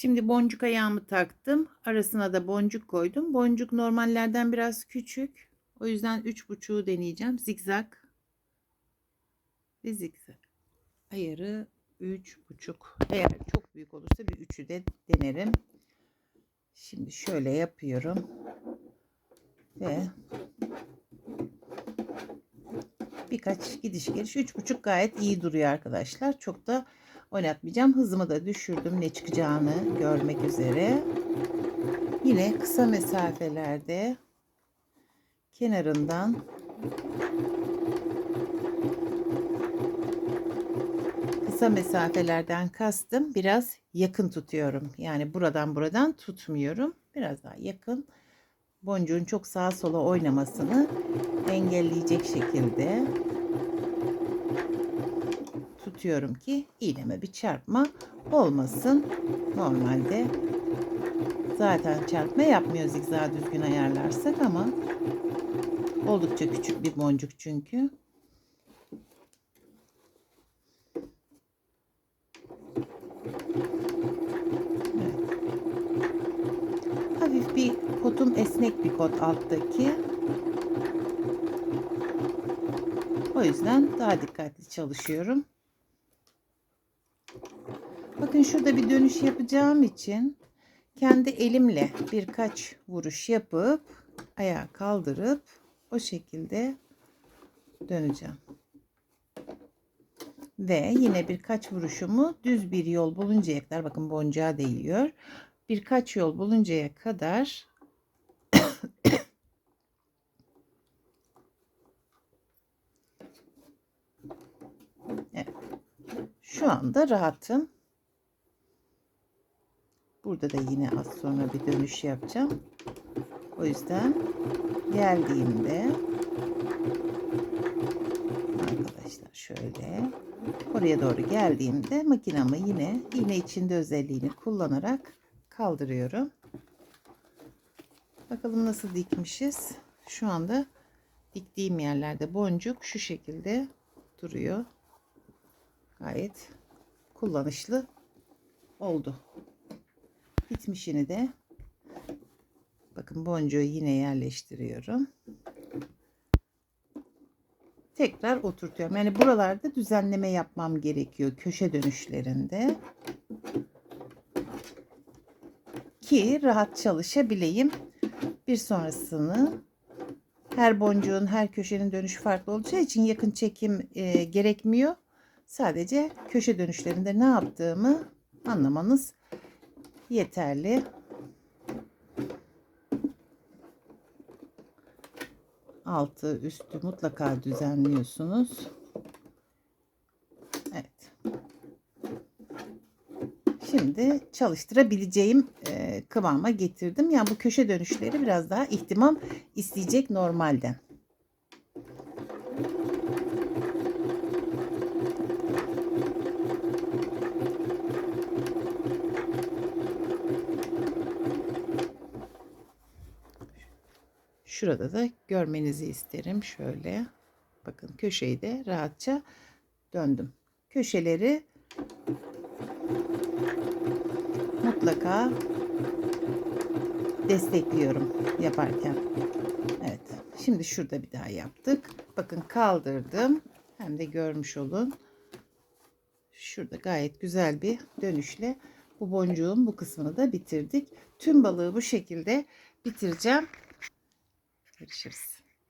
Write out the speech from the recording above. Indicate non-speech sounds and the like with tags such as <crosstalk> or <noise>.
Şimdi boncuk ayağımı taktım. Arasına da boncuk koydum. Boncuk normallerden biraz küçük. O yüzden üç buçuğu deneyeceğim. Zigzag ve zigzag. Ayarı üç buçuk. Eğer çok büyük olursa bir üçü de denerim. Şimdi şöyle yapıyorum. Ve birkaç gidiş geliş üç buçuk gayet iyi duruyor arkadaşlar. Çok da oynatmayacağım. Hızımı da düşürdüm ne çıkacağını görmek üzere. Yine kısa mesafelerde kenarından kısa mesafelerden kastım biraz yakın tutuyorum. Yani buradan buradan tutmuyorum. Biraz daha yakın. Boncuğun çok sağa sola oynamasını engelleyecek şekilde tutuyorum ki iğneme bir çarpma olmasın. Normalde zaten çarpma yapmıyor zigzag düzgün ayarlarsak ama oldukça küçük bir boncuk çünkü. Evet. Hafif bir kotum esnek bir kot alttaki. O yüzden daha dikkatli çalışıyorum. Bakın şurada bir dönüş yapacağım için kendi elimle birkaç vuruş yapıp ayağı kaldırıp o şekilde döneceğim. Ve yine birkaç vuruşumu düz bir yol buluncaya kadar bakın boncuğa değiyor. Birkaç yol buluncaya kadar. <coughs> Şu anda rahatım. Burada da yine az sonra bir dönüş yapacağım. O yüzden geldiğimde arkadaşlar şöyle oraya doğru geldiğimde makinamı yine iğne içinde özelliğini kullanarak kaldırıyorum. Bakalım nasıl dikmişiz. Şu anda diktiğim yerlerde boncuk şu şekilde duruyor. Gayet kullanışlı oldu. Bitmişini de bakın boncuğu yine yerleştiriyorum. Tekrar oturtuyorum. Yani buralarda düzenleme yapmam gerekiyor köşe dönüşlerinde. Ki rahat çalışabileyim. Bir sonrasını her boncuğun her köşenin dönüşü farklı olacağı için yakın çekim e, gerekmiyor. Sadece köşe dönüşlerinde ne yaptığımı anlamanız yeterli. Altı üstü mutlaka düzenliyorsunuz. Evet. Şimdi çalıştırabileceğim e, kıvama getirdim. Yani bu köşe dönüşleri biraz daha ihtimam isteyecek normalden. Şurada da görmenizi isterim. Şöyle bakın köşeyi de rahatça döndüm. Köşeleri mutlaka destekliyorum yaparken. Evet. Şimdi şurada bir daha yaptık. Bakın kaldırdım. Hem de görmüş olun. Şurada gayet güzel bir dönüşle bu boncuğun bu kısmını da bitirdik. Tüm balığı bu şekilde bitireceğim. Görüşürüz.